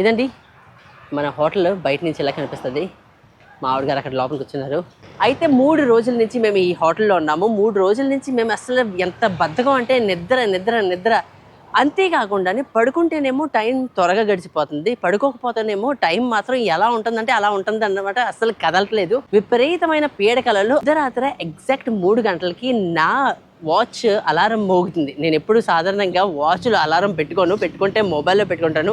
ఇదండి. మన హోటల్ బయట నుంచి ఇలా కనిపిస్తుంది? మా ఆవిడ గారు అక్కడ లోపలికి వచ్చినారు అయితే మూడు రోజుల నుంచి మేము ఈ హోటల్లో ఉన్నాము. మూడు రోజుల నుంచి మేము అసలు ఎంత బద్ధకం అంటే నిద్ర నిద్ర నిద్ర. అంతేకాకుండానే పడుకుంటేనేమో టైం త్వరగా గడిచిపోతుంది. పడుకోకపోతేనేమో టైం మాత్రం ఎలా ఉంటుందంటే అలా ఉంటుంది అన్నమాట అసలు కదలట్లేదు. విపరీతమైన పీడకలలో అర్ధరాత్రి ఎగ్జాక్ట్ మూడు గంటలకి నా వాచ్ అలారం మోగుతుంది. నేను ఎప్పుడు సాధారణంగా వాచ్లో అలారం పెట్టుకోను పెట్టుకుంటే మొబైల్లో పెట్టుకుంటాను.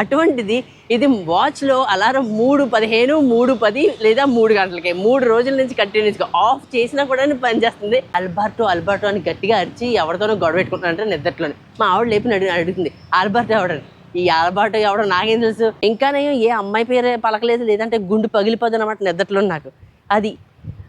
అటువంటిది ఇది వాచ్లో అలారం మూడు పదిహేను మూడు పది లేదా మూడు గంటలకి మూడు రోజుల నుంచి కంటిన్యూస్గా ఆఫ్ చేసినా కూడా పనిచేస్తుంది. అల్బర్టో అల్బర్టో అని గట్టిగా అరిచి ఎవరితోనో గొడవ పెట్టుకుంటానంటే నిద్రలోనే మా ఆవిడ లేపి అడిగి అడుగుతుంది అల్బర్టో ఎవడని? ఈ ఆల్బర్ట్ ఎవడో నాకేం తెలుసు? ఇంకా నేను ఏ అమ్మాయి పేరే పలకలేదు లేదంటే గుండు పగిలిపోదు అనమాట నిద్రలో నాకు. అది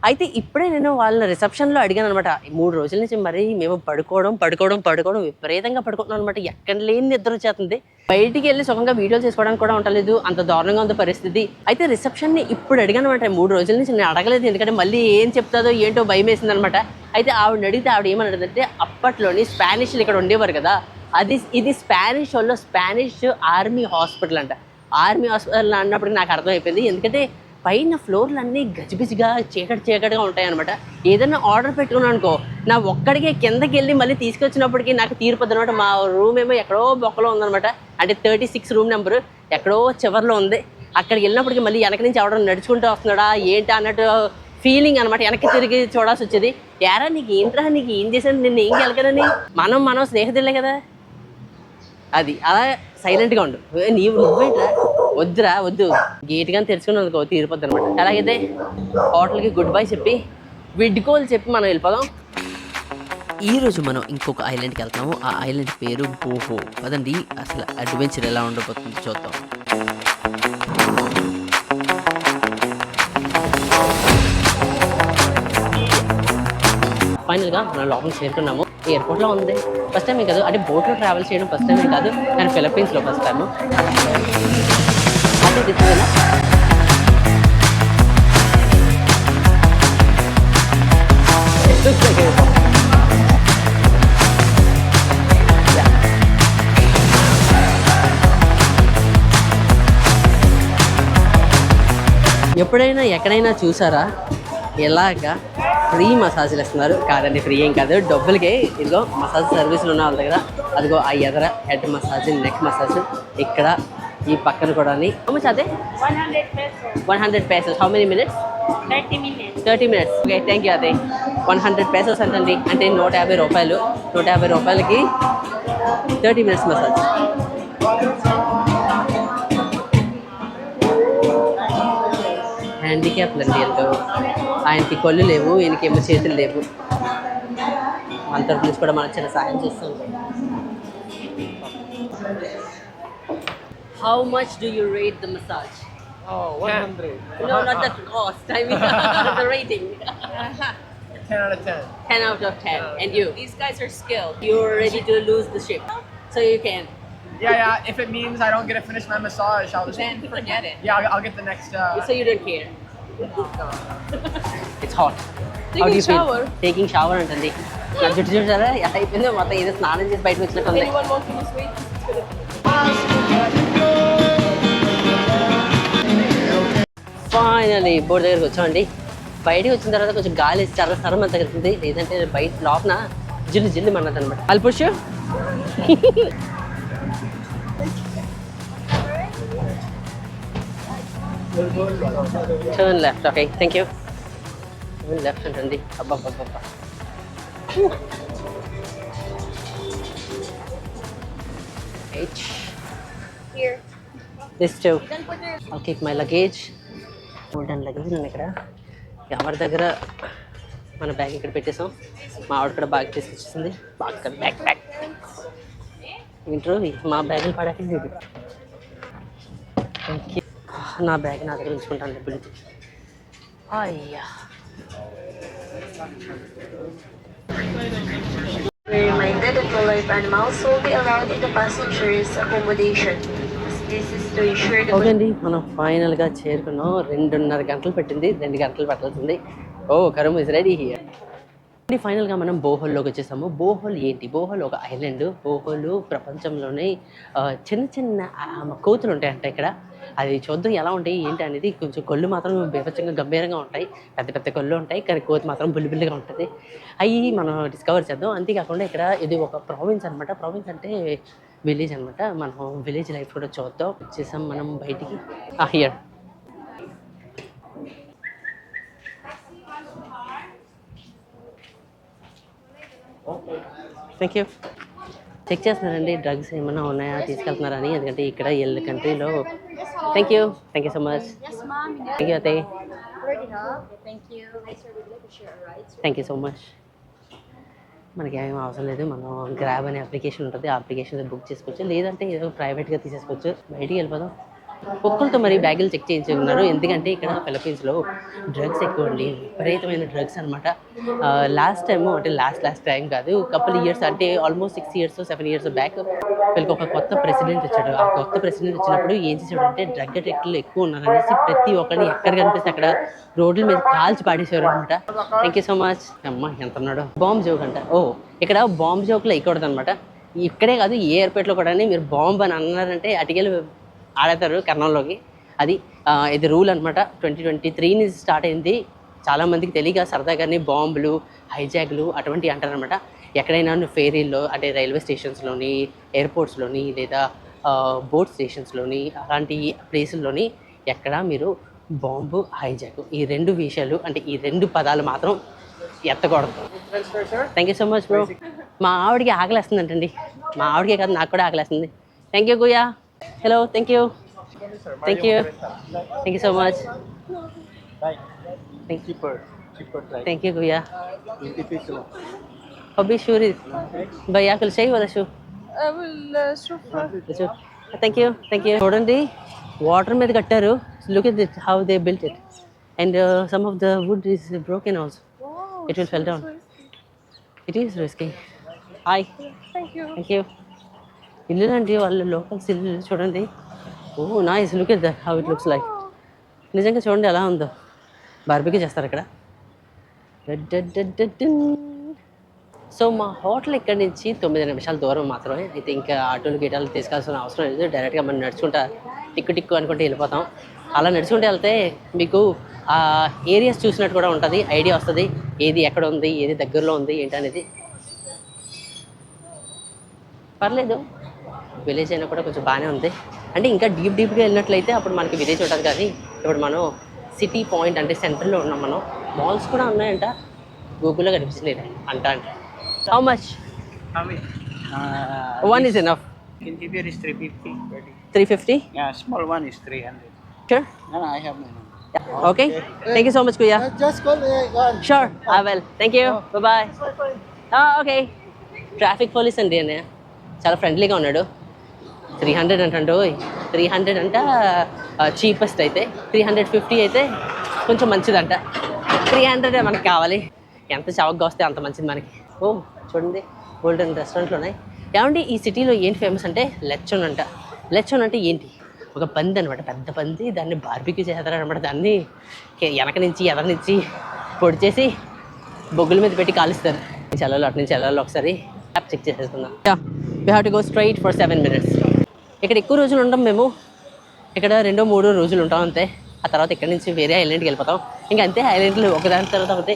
అయితే ఇప్పుడే నేను వాళ్ళ రిసెప్షన్లో అడిగాను అనమాట. మూడు రోజుల నుంచి మరి మేము పడుకోవడం పడుకోవడం పడుకోవడం విపరీతంగా పడుకుంటున్నాం అనమాట. ఎక్కడ లేని నిద్ర వచ్చేస్తుంది. బయటికి వెళ్ళి సుఖంగా వీడియోలు చేసుకోవడానికి కూడా ఉండలేదు. అంత దారుణంగా ఉంది పరిస్థితి. అయితే రిసెప్షన్ని ఇప్పుడు అడిగాను అనమాట. మూడు రోజుల నుంచి నేను అడగలేదు. ఎందుకంటే మళ్ళీ ఏం చెప్తాదో ఏంటో భయం వేసింది అనమాట. అయితే ఆవిడ అడిగితే ఆవిడ ఏమన్నాడంటే అప్పట్లోని స్పానిష్లు ఇక్కడ ఉండేవారు కదా. అది ఇది స్పానిష్ వాళ్ళు స్పానిష్ ఆర్మీ హాస్పిటల్ అంట. ఆర్మీ హాస్పిటల్ అన్నప్పుడు నాకు అర్థమైపోయింది. ఎందుకంటే పైన ఫ్లోర్లన్నీ గజిబిజిగా చీకటి చీకటిగా ఉంటాయి అనమాట ఏదైనా ఆర్డర్ పెట్టుకున్నాను అనుకో నా ఒక్కడికే కిందకి వెళ్ళి మళ్ళీ తీసుకొచ్చినప్పటికీ నాకు తీరిపోద్ది అనమాట మా రూమ్ ఏమో ఎక్కడో బొక్కలో ఉందన్నమాట. అంటే థర్టీ సిక్స్ రూమ్ నెంబర్ ఎక్కడో చివరిలో ఉంది. అక్కడికి వెళ్ళినప్పటికీ మళ్ళీ వెనక నుంచి ఎవడో నడుచుకుంటూ వస్తున్నాడా ఏంటి అన్నట్టు ఫీలింగ్ అనమాట వెనక్కి తిరిగి చూడాల్సి వచ్చేది. యారా నీకు ఏంట్రా నీకు ఏం చేశాను? నిన్ను ఏం గెలకనని మనం మనం స్నేహితులే కదా. అది అలా సైలెంట్గా ఉండు. నీవు నువ్వేంట్రా? వద్దురా వద్దు. గేట్ కానీ తెరుచుకుని అనుకో తీరిపోద్ది అనమాట అలాగైతే హోటల్కి గుడ్ బై చెప్పి విడ్కోలు చెప్పి మనం వెళ్ళిపోదాం. ఈ రోజు మనం ఇంకొక ఐలాండ్కి వెళ్తాము ఆ ఐలాండ్ పేరు బోహో. అదండి అసలు అడ్వెంచర్ ఎలా ఉండబోతుంది చూద్దాం. ఫైనల్గా మనం లోపలికి చేరుకున్నాము. ఎయిర్పోర్ట్లో ఉంది. ఫస్ట్ టైం కాదు. అంటే బోట్లో ట్రావెల్ చేయడం ఫస్ట్ టైం కాదు. నేను ఫిలిప్పీన్స్లో ఫస్ట్ టైం అంటే ఎప్పుడైనా ఎక్కడైనా చూసారా? ఎలాగా ఫ్రీ మసాజ్లు ఇస్తున్నారు కాదండి ఫ్రీ ఏం కాదు. డబ్బులకే ఇదిగో మసాజ్ సర్వీసులు ఉన్న వాళ్ళ దగ్గర. అదిగో ఆ ఎదర హెడ్ మసాజ్ నెక్ మసాజ్ ఇక్కడ ఈ పక్కన కూడా అదే 100 pesos. One hundred pesos how many minutes 30 minutes. Thirty minutes okay thank you అదే వన్ హండ్రెడ్ పేసెస్ అంటండి. అంటే నూట యాభై రూపాయలు. నూట యాభై రూపాయలకి థర్టీ మినిట్స్ మసాజ్ హ్యాండిక్యాప్లు అండి ఎంతో. ఆయనకి కళ్ళు లేవు ఈయనకేమో చేతులు లేవు. మన తరపు నుంచి కూడా మనం చిన్న సహాయం చేస్తాం How much do you rate the massage Oh, 100. No, not the cost. I mean the rating. 10 out of 10. 10 out of 10. And you? These guys are skilled. You're ready to lose the ship. So you can. Yeah, yeah. If it means I don't get to finish my massage, I'll just. Then forget it. Yeah, I'll, I'll get the next. Uh, So you don't care. It's hot. Taking How do you shower. feel? Taking shower అంటుంది నా జుట్టు చూసారా ఎలా అయిపోయిందో మొత్తం ఏదో స్నానం చేసి బయటకు వచ్చినట్టు ఉంది ఫైనలీ బోర్డు దగ్గరికి వచ్చామండి బయటికి వచ్చిన తర్వాత కొంచెం గాలి చర్ర సరం అంత కలుగుతుంది లేదంటే బయట లోపల జిల్లు జిల్లు మన్నది అనమాట అల్ push turn left okay thank you turn left అంటుంది అబ్బాబ్బాబ్బా H. Here. This too. I'll keep my luggage. Golden luggage ఉంది ఇక్కడ. ఎవరి దగ్గర మన బ్యాగ్ ఇక్కడ పెట్టేసాం మా ఆవిడ కూడా బ్యాగ్ తీసుకొచ్చేసింది. బాగా బ్యాగ్ బ్యాగ్ వింటారు మా బ్యాగులు పడకండి థ్యాంక్ నా బ్యాగ్ నా దగ్గర ఉంచుకుంటాను డబ్బులు అయ్యా. Be reminded that the live animals will be allowed in the passengers accommodation. Okay అండి మనం ఫైనల్గా చేరుకున్నాం. రెండున్నర గంటలు పెట్టింది రెండు గంటలు పట్టాల్సింది. ఓ కరమ్ ఇస్ రెడీ హియర్ ఫైనల్గా మనం బోహోల్లోకి వచ్చేసాము. బోహోల్ ఏంటి? బోహోల్ ఒక ఐలాండ్ బోహోలు ప్రపంచంలోనే చిన్న చిన్న కోతులు ఉంటాయంట ఇక్కడ. అది చూద్దాం ఎలా ఉంటాయి ఏంటి అనేది కొంచెం కొళ్ళు మాత్రం బీభత్సంగా గంభీరంగా ఉంటాయి. పెద్ద పెద్ద కొళ్ళు ఉంటాయి కానీ కోతి మాత్రం బుల్లిబుల్లిగా ఉంటుంది. అవి మనం డిస్కవర్ చేద్దాం. అంతేకాకుండా ఇక్కడ ఇది ఒక ప్రావిన్స్ అనమాట ప్రావిన్స్ అంటే విలేజ్ అనమాట మనం విలేజ్ లైఫ్ కూడా చూద్దాం. వచ్చేసాం మనం బయటికి. హియర్ థ్యాంక్ యూ చెక్ చేస్తున్నారండి డ్రగ్స్ ఏమైనా ఉన్నాయా? తీసుకెళ్తున్నారని. ఎందుకంటే ఇక్కడ ఎల్ కంట్రీలో. Thank you thank you so much thank you అత్తయ్య. థ్యాంక్ యూ సో మచ్ మనకి ఏం అవసరం లేదు. మనం గ్రాబ్ అనే అప్లికేషన్ ఉంటుంది. ఆ అప్లికేషన్ బుక్ చేసుకోవచ్చు. లేదంటే ఏదో ప్రైవేట్గా తీసేసుకోవచ్చు. బయటికి వెళ్ళిపోదాం. కుక్కలతో మరి బ్యాగులు చెక్ చేయించుకున్నారు ఎందుకంటే ఇక్కడ ఫిలిపీన్స్లో డ్రగ్స్ ఎక్కువ అండి. విపరీతమైన డ్రగ్స్ అనమాట లాస్ట్ టైం అంటే లాస్ట్ లాస్ట్ టైం కాదు కపుల్ ఇయర్స్ అంటే almost six years seven years back వీళ్ళకి ఒక కొత్త ప్రెసిడెంట్ వచ్చాడు. ఆ కొత్త ప్రెసిడెంట్ వచ్చినప్పుడు ఏం చేశాడు అంటే డ్రగ్ అటెక్ట్లు ఎక్కువ ఉన్నారనేసి ప్రతి ఒక్కరిని ఎక్కడ కనిపిస్తే అక్కడ రోడ్ల మీద కాల్చి పాడేసేవారు అనమాట థ్యాంక్ యూ సో మచ్ అమ్మ ఎంత ఉన్నాడు. బాంబ్ జోక్ అంట. ఓ ఇక్కడ బాంబ్ జోక్లో ఎక్కకూడదు అనమాట ఇక్కడే కాదు ఏ ఎయిర్పోర్ట్లో కూడా మీరు బాంబ్ అని అన్నారంటే అటుకెళ్ళి ఆడతారు కర్ణంలోకి అది ఇది రూల్ అనమాట ట్వంటీ ట్వంటీ త్రీ నుంచి స్టార్ట్ అయింది. చాలా మందికి తెలియక సరదాగానే బాంబులు హైజాక్లు అటువంటివి అంటారనమాట ఎక్కడైనా ఫేరీల్లో అంటే రైల్వే స్టేషన్స్లోని ఎయిర్పోర్ట్స్లోని లేదా బోట్ స్టేషన్స్లోని అలాంటి ప్లేసుల్లోని ఎక్కడ మీరు బాంబు హైజాక్ ఈ రెండు విషయాలు అంటే ఈ రెండు పదాలు మాత్రం ఎత్తకూడదు. Thank you so much bro మా ఆవిడకి ఆకలేస్తుందంటండి. మా ఆవిడకే కాదు నాకు కూడా ఆకలేస్తుంది. థ్యాంక్ యూ గుయా Hello thank you thank you thank you so much cheaper, cheaper try. Thank you గుయా 20 peso. అబ్బి షూర్ భయ్యా కుల్ చేయి Wada shoe I will uh, show for thank you thank you చూడండి వాటర్ మీద కట్టారు look it how they built it and some of the wood is broken also it will fell down it is risky hi Thank you. Thank you ఇల్లులండి వాళ్ళ locals ఇల్లు చూడండి. ఓ nice look it that how it looks like నిజంగా చూడండి ఎలా ఉందో. బార్బీకి చేస్తారు ఇక్కడ. సో మా హోటల్ ఇక్కడి నుంచి తొమ్మిది నిమిషాల దూరం మాత్రమే అయితే ఇంకా ఆటోలు గీటాలు తీసుకోవాల్సిన అవసరం లేదు డైరెక్ట్గా మనం నడుచుకుంటా టిక్కు టిక్కు అనుకుంటే వెళ్ళిపోతాం అలా నడుచుకుంటూ వెళ్తే మీకు ఆ ఏరియాస్ చూసినట్టు కూడా ఉంటుంది ఐడియా వస్తుంది ఏది ఎక్కడ ఉంది ఏది దగ్గరలో ఉంది ఏంటనేది పర్లేదు విలేజ్ అయినా కూడా కొంచెం బాగానే ఉంది. అంటే ఇంకా డీప్ డీప్గా వెళ్ళినట్లయితే అప్పుడు మనకి విలేజ్ ఉంటుంది కానీ ఇప్పుడు మనం సిటీ పాయింట్ అంటే సెంటర్లో ఉన్నాం మనం మాల్స్ కూడా ఉన్నాయంట. గూగుల్లో కనిపిస్తున్నాయి అంట అంటే. How much one is enough interior is 350. Ready. Three fifty Yeah, small one is 300. Sure No, no, I have my own. Okay thank you so much కుయ్యా Just call me. One. Sure I will thank you bye okay traffic police అండి అన్నయ్య చాలా ఫ్రెండ్లీగా ఉన్నాడు. Three hundred అంటాడు three hundred అంట cheapest అయితే. Three hundred fifty అయితే కొంచెం మంచిదంట. త్రీ హండ్రెడ్ మనకి కావాలి. ఎంత చవకగా వస్తే అంత మంచిది మనకి. ఓ చూడండి గోల్డెన్ రెస్టారెంట్లు ఉన్నాయి ఏమండి ఈ సిటీలో ఏంటి ఫేమస్ అంటే లెచ్చన్ అంట. లెచ్చన్ అంటే ఏంటి? ఒక పంది అనమాట పెద్ద పంది. దాన్ని బార్బిక్యూ చేస్తారనమాట దాన్ని. వెనక నుంచి ఎదర నుంచి పొడి చేసి బొగ్గుల మీద పెట్టి కాలుస్తారు. చల్లాలి అటు నుంచి వెళ్ళాలి ఒకసారి. యాప్ చెక్ చేసేసుకుందాం. We have to go straight for seven minutes ఇక్కడ ఎక్కువ రోజులు ఉంటాం మేము ఇక్కడ రెండో మూడో రోజులు ఉంటాం అంతే. ఆ తర్వాత ఇక్కడ నుంచి వేరే ఐలాండ్కి వెళ్ళిపోతాం. ఇంకా అంతే ఐలాండ్లు ఒకదాని తర్వాత ఒకటి.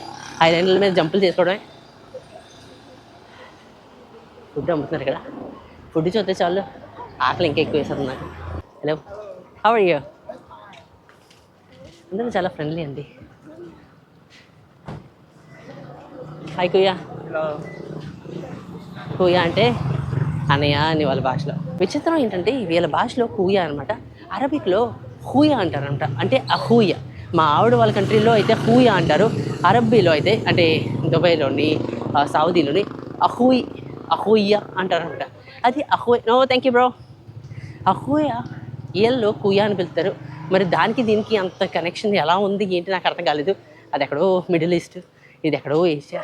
ఐలాండ్ల మీద జంపులు చేసుకోవడమే. ఫుడ్ అమ్ముతున్నారు ఇక్కడ. ఫుడ్ చూస్తే చాలు. ఆకలి ఇంకా ఎక్కువ వేసేది నాకు. హలో హౌ అందరూ చాలా ఫ్రెండ్లీ అండి. హాయ్ కుయ్యా కూయ అంటే అన్నయ్య అని వాళ్ళ భాషలో. విచిత్రం ఏంటంటే వీళ్ళ భాషలో హూయా అనమాట అరబిక్లో హూయా అంటారనమాట అంటే అహూయ. మా ఆవిడ వాళ్ళ కంట్రీలో అయితే హూయా అంటారు. అరబ్బీలో అయితే అంటే దుబాయ్లోని సౌదీలోని అహూయ్ అహూయ అంటారనమాట అది అహూయ్. నో థ్యాంక్ యూ బ్రో అహూయ ఏళ్ళలో కూయా అని పిలుస్తారు. మరి దానికి దీనికి అంత కనెక్షన్ ఎలా ఉంది ఏంటి నాకు అర్థం కాలేదు. అది ఎక్కడో మిడిల్ ఈస్ట్ ఇది ఎక్కడో ఏషియా.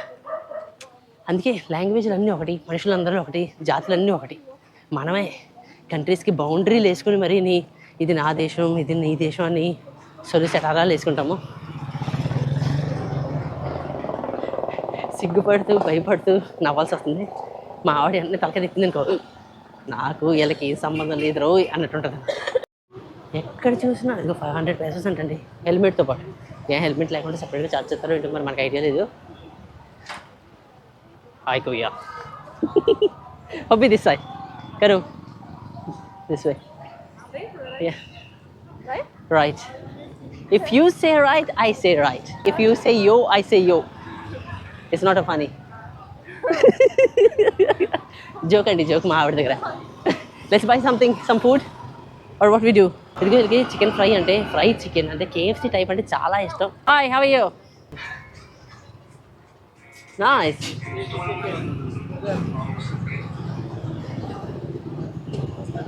అందుకే లాంగ్వేజ్లు అన్నీ ఒకటి మనుషులందరూ ఒకటి జాతులన్నీ ఒకటి. మనమే కంట్రీస్కి బౌండరీలు వేసుకుని మరి నీ ఇది నా దేశం ఇది నీ దేశం అని సొలి సెటారాలు వేసుకుంటాము. సిగ్గుపడుతూ భయపడుతూ నవ్వాల్సి వస్తుంది. మా ఆవిడ అన్నీ తలక తిప్పింది అనుకో నాకు వీళ్ళకి ఏం సంబంధం లేదు రో అన్నట్టు ఉంటుంది ఎక్కడ చూసినా ఇదిగో ఫైవ్ హండ్రెడ్ పైసెస్ అంటండి హెల్మెట్తో పాటు. ఏ హెల్మెట్ లేకుండా సపరేట్గా చార్జ్ చేస్తారో ఏంటో మరి మనకు ఐడియా లేదు. హాయ్ కోయ్యా హబ్బీ దిస్ సాయ్ కరు this way yeah Right? Right. If you say right, I say right. If you say yo, I say yo. It's not a funny. Joke అండి జోక్ మా ఆవిడ దగ్గర let's buy something some food or what we do ఇదిగో ఇదిగే chicken fry అంటే fry chicken అంటే KFC type అంటే చాలా ఇష్టం హాయ్ హవ్ యూ నైస్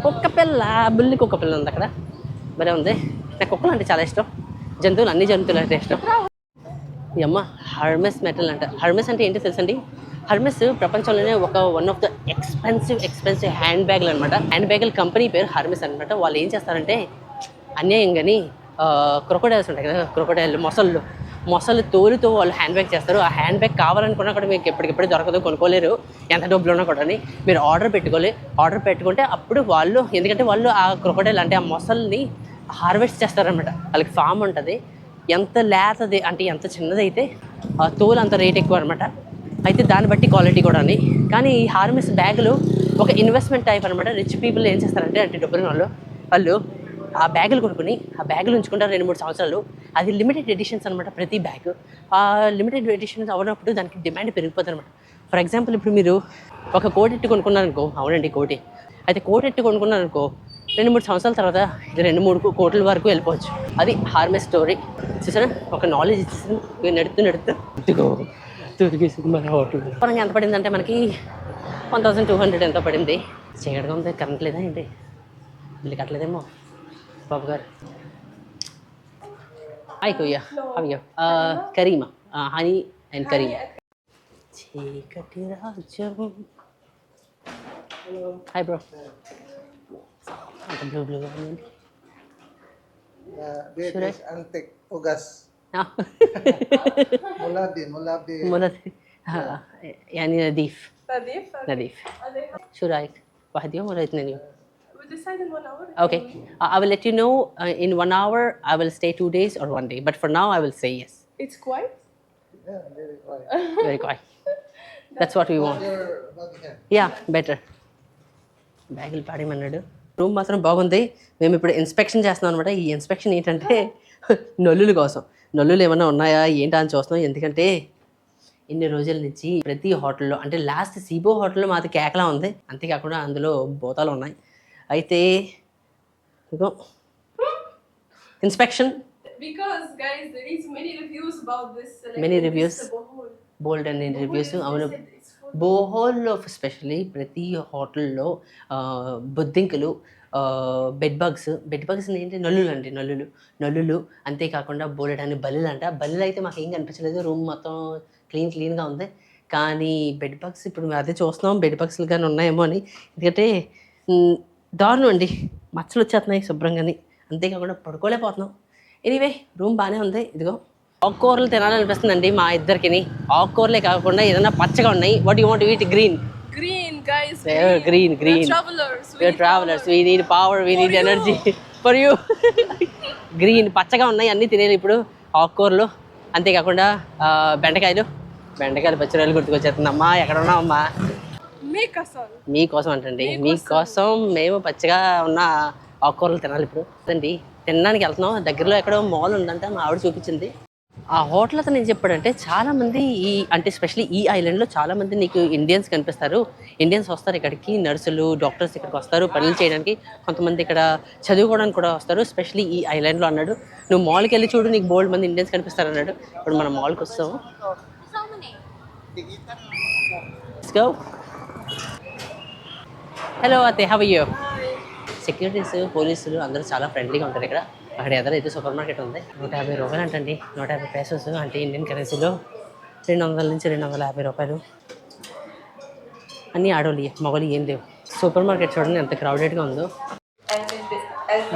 కుక్క పిల్ల బుల్లి కుక్క పిల్ల ఉంది అక్కడ. భలే ఉంది. నాకు కుక్కలు అంటే చాలా ఇష్టం. జంతువులు అన్ని జంతువులు అంటే ఇష్టం. ఈ అమ్మ హర్మెస్ మెటల్ అంట. హర్మెస్ అంటే ఏంటో తెలుసండి? హర్మెస్ ప్రపంచంలోనే ఒక one of the expensive expensive hand బ్యాగ్లు అనమాట హ్యాండ్ బ్యాగుల కంపెనీ పేరు హర్మెస్ అనమాట వాళ్ళు ఏం చేస్తారంటే అన్యాయం కానీ క్రొకోడైల్స్ ఉంటాయి కదా క్రొకోడైల్ మొసళ్ళు మొసలు తోలుతో వాళ్ళు హ్యాండ్ బ్యాగ్ చేస్తారు. ఆ హ్యాండ్ బ్యాగ్ కావాలనుకున్నా కూడా మీకు ఎప్పటికెప్పుడు దొరకదు కొనుక్కోలేరు. ఎంత డబ్బులు ఉన్నా కూడా మీరు ఆర్డర్ పెట్టుకోలే. ఆర్డర్ పెట్టుకుంటే అప్పుడు వాళ్ళు ఎందుకంటే వాళ్ళు ఆ క్రొకోడైల్ అంటే ఆ మొసల్ని హార్వెస్ట్ చేస్తారనమాట వాళ్ళకి ఫామ్ ఉంటుంది. ఎంత లేతది అంటే ఎంత చిన్నదైతే ఆ తోలు అంత రేట్ ఎక్కువ అనమాట అయితే దాన్ని బట్టి క్వాలిటీ కూడా అని కానీ ఈ హార్మిస్ బ్యాగులు ఒక ఇన్వెస్ట్మెంట్ టైప్ అనమాట రిచ్ పీపుల్ ఏం చేస్తారంటే అంటే డబ్బులు వాళ్ళు వాళ్ళు ఆ బ్యాగులు కొనుక్కొని ఆ బ్యాగులు ఉంచుకుంటారు రెండు మూడు సంవత్సరాలు. అది లిమిటెడ్ ఎడిషన్స్ అనమాట ప్రతి బ్యాగ్. ఆ లిమిటెడ్ ఎడిషన్స్ అవనప్పుడు దానికి డిమాండ్ పెరిగిపోతుంది అనమాట ఫర్ ఎగ్జాంపుల్ ఇప్పుడు మీరు ఒక కోటి ఎట్టు కొనుక్కున్నారనుకో అవునండి కోటి. అయితే కోటి ఎట్టు కొనుక్కున్నారనుకో రెండు మూడు సంవత్సరాల తర్వాత ఇది రెండు మూడు కోట్ల వరకు వెళ్ళిపోవచ్చు. అది హార్మెస్ స్టోరీ చూసారా? ఒక నాలెడ్జ్ ఇచ్చేసాను ఇవి నడుతూ నడుతూ మన పరంగా ఎంత పడింది అంటే మనకి వన్ థౌసండ్ టూ హండ్రెడ్ ఎంత పడింది. చీకటిగా ఉంది కరెంట్ లేదా ఏంటి? బిల్లు కట్టలేదేమో. بافغر هايكو يا حبيبي كريمه هاني اند كريمه هاي برو blue blue onion. Uh, this Should is antik. Ugas. mula din, mula din. مولد يعني نظيف نظيف نظيف شو رايك؟ واحد يوم ولا اثنين يوم؟ Decide in one hour. Okay, I I will let you know uh, in one hour. I will stay two days or one day, but for now I will say yes. It's quiet. Yeah, very quiet. Very quiet. That's what we want. Your body hand. Yeah better బ్యాగులు పాడేమన్నాడు room మాత్రం బాగుంది మేము ఇప్పుడు inspection చేస్తున్నాం అనమాట ఈ inspection ఏంటంటే నల్లుల కోసం నల్లులు ఏమైనా ఉన్నాయా ఏంటా అని చూస్తున్నాం ఎందుకంటే ఇన్ని రోజుల నుంచి ప్రతి హోటల్లో అంటే లాస్ట్ సీబో హోటల్లో మాది కేకలా ఉంది అంతేకాకుండా అందులో బోతాలు ఉన్నాయి అయితే inspection Because guys, there is many reviews about this. Like, Many this reviews? bohol. బోల్డ్ అండ్ రివ్యూస్ అవును. బోహోల్లో స్పెషల్లీ ప్రతి హోటల్లో బొద్దింకలు బెడ్ బగ్స్ బెడ్ బగ్స్ ఏంటి? నల్లులు అండి నల్లులు. నల్లులు అంతేకాకుండా బోలెడని బల్లులు అంట బల్లులు అయితే మాకు ఏం కనిపించలేదు. రూమ్ మొత్తం క్లీన్ క్లీన్గా ఉంది. కానీ బెడ్ బగ్స్ ఇప్పుడు మేము అదే చూస్తున్నాం. బెడ్ బగ్స్లు కానీ ఉన్నాయేమో అని. ఎందుకంటే దారుణం అండి మచ్చలు వచ్చేస్తున్నాయి శుభ్రంగాని. అంతేకాకుండా పడుకోలేకపోతున్నాం. ఎనీవే రూమ్ బాగానే ఉంది. ఇదిగో. ఆకుకూరలు తినాలనిపిస్తుందండి మా ఇద్దరికిని. ఆకుకూరలే కాకుండా ఏదైనా పచ్చగా ఉన్నాయి. What you want eat green. Green green need travellers. We need power we need energy for you green పచ్చగా ఉన్నాయి. అన్నీ తినేది ఇప్పుడు. ఆకుకూరలు. అంతేకాకుండా బెండకాయలు. బెండకాయలు పచ్చిరాయలు గుర్తుకొచ్చేస్తుందమ్మా ఎక్కడ all. మీకోసం. అంటండి. మీకోసం. మేము పచ్చిగా ఉన్న ఆకుకూరలు తినాలి ఇప్పుడు. అండి తినడానికి వెళ్తున్నాం. దగ్గరలో ఎక్కడో మాల్ ఉందంట మా ఆవిడ చూపించింది. ఆ హోటల్ అతను ఏం చెప్పాడంటే చాలా మంది ఈ అంటే స్పెషల్లీ ఈ ఐలాండ్లో చాలా మంది నీకు ఇండియన్స్ కనిపిస్తారు. ఇండియన్స్ వస్తారు ఇక్కడికి నర్సులు డాక్టర్స్ ఇక్కడికి వస్తారు పనులు చేయడానికి. కొంతమంది ఇక్కడ చదువుకోవడానికి కూడా వస్తారు స్పెషల్లీ ఈ ఐలాండ్లో అన్నాడు. నువ్వు మాల్కి వెళ్ళి చూడు నీకు బోల్డ్ మంది ఇండియన్స్ కనిపిస్తారు అన్నాడు. ఇప్పుడు మనం మాల్కి వస్తాము. హలో అతే హవ్ యూ సెక్యూరిటీస్ పోలీసులు అందరూ చాలా ఫ్రెండ్లీగా ఉంటారు ఇక్కడ. అక్కడ ఎదురైతే సూపర్ మార్కెట్ ఉంది. నూట యాభై రూపాయలు అంటండి. నూట యాభై పేసెస్ అంటే ఇండియన్ కరెన్సీలో రెండు వందల నుంచి రెండు వందల యాభై రూపాయలు. అన్నీ ఆడోళ్ళు మొగలు ఏం లేవు. సూపర్ మార్కెట్ చూడండి ఎంత క్రౌడెడ్గా ఉందో.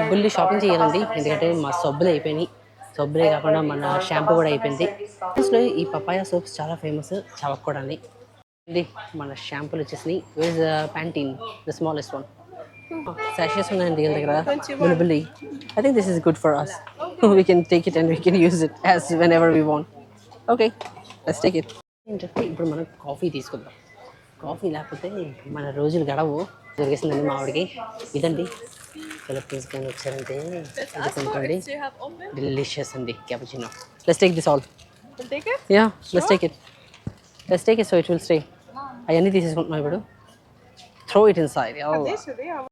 బుల్లి షాపింగ్ చేయాలండి. ఎందుకంటే మా సబ్బులు అయిపోయినాయి. సబ్బులే కాకుండా మన షాంపూ కూడా అయిపోయింది. ఈ పపాయ సోప్స్ చాలా ఫేమస్ చవక్కూడని. ఇది మన షాంపూలు వచ్చేసినాయి. వేజ్ ప్యాంటీన్ ద స్మాలెస్ట్ వన్ సాషెస్ ఉన్నాయండి వీళ్ళ దగ్గర. బుల్బులి I think this is good for us we can take it and we can use it as whenever we want okay let's take it ఏంటంటే ఇప్పుడు మనం కాఫీ తీసుకుందాం. కాఫీ లేకపోతే మన రోజులు గడవు. దొరికేసిందండి మా ఆవిడకి. ఇదండి. ఫిలిప్పీన్స్ కానీ వచ్చారంటే? డెలిషియస్ అండి cappuccino let's take this all? Yeah let's take it let's take it so it will stay అవన్నీ తీసేసుకుంటున్నాం ఇప్పుడు. Throw it in side